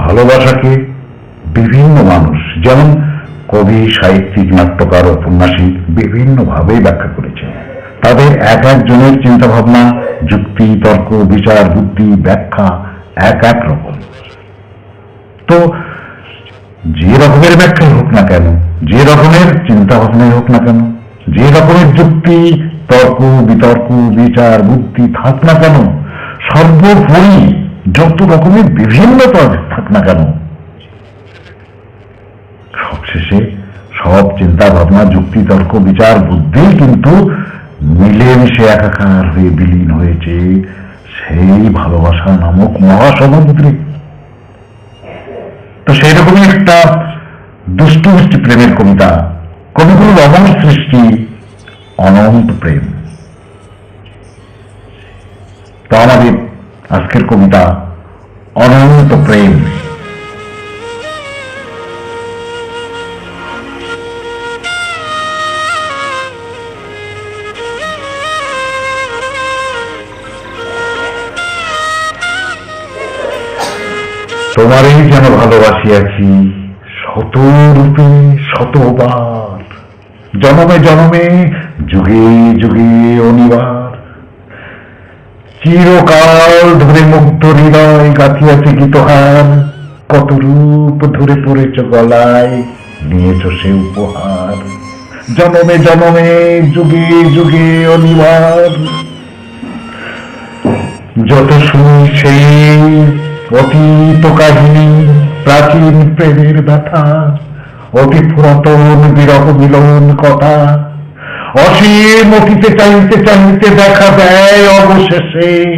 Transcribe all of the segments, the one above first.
ভালোবাসাকে বিভিন্ন মানুষ, যেমন কবি, সাহিত্যিক, নাট্যকার, উপন্যাসিক বিভিন্নভাবে ব্যাখ্যা করেছে। তাদের এক একজনের চিন্তা ভাবনা যুক্তি, তর্ক, বিচার, বুদ্ধি, ব্যাখ্যা এক এক রকম। তো যে রকমের ব্যাখ্যাই হোক না কেন, যে রকমের চিন্তা ভাবনাই হোক না কেন, যে রকমের যুক্তি, তর্ক, বিতর্ক, বিচার, বুদ্ধি থাক না কেন, সর্বোপরি যত রকমের বিভিন্নতা থাক না কেন, সবশেষে সব চিন্তা, ভাবনা, যুক্তি, তর্ক, বিচার, বুদ্ধি কিন্তু মিলেমিশে একাকার হয়ে বিলীন হয়েছে সেই ভালোবাসা নামক মহাসমুদ্রে তো সেই রকমই একটা দুষ্টু মিষ্টি প্রেমের কবিতা কবিগুলোর অমর সৃষ্টি, অনন্ত প্রেম। তো আমাদের আজকের কবিতা অনন্ত প্রেম। তোমারই যেন ভালোবাসিয়াছি শত রূপে শতবার। জনমে জনমে, যুগে যুগে অনিবার। চিরকাল ধরে মুগ্ধ হৃদয় গাঁথিয়াছে গীতহার কত রূপ ধরে পড়েছ গলায়, নিয়েছ সে উপহার। জনমে জনমে, যুগে যুগে অনিবার। যত শুনি সেই অতীত কাহিনী, প্রাচীন প্রেমের ব্যথা, অতি পুরাতন বিরহ মিলন কথা অসীম অতীতে চাইতে চাইতে দেখা দেয় অবশেষে।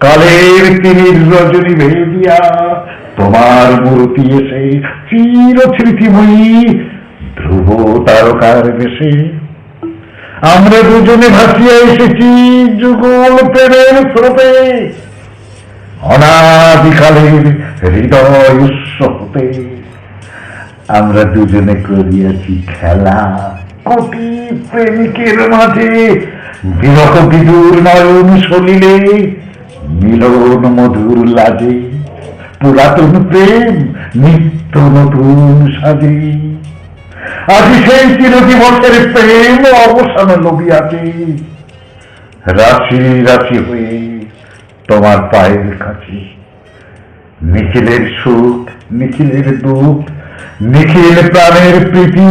কালের তিমির রজনী ভেদিয়া তোমার মূর্তি এসে চির স্মৃতিময়ী ধ্রুব তারকার বেশে। আমরা দুজনে ভাসিয়া এসেছি যুগল প্রেমের স্রোতে। অনাদিকালের হৃদয় হতে। আমরা দুজনে করিয়াছি খেলা। কোটি প্রেমিকের মাঝে বিরহ বিদুর নয়ন সলিলে, মিলন মধুর লাজে, পুরাতন প্রেম নিত্য নতুন সাজে। আজি সেই চিরজীবনের প্রেম অবসান লবিয়াছে রাশি রাশি হয়ে তোমার পায়ের কাছে নিখিলের সুখ, নিখিলের দুঃখ, নিখিল প্রাণের প্রীতি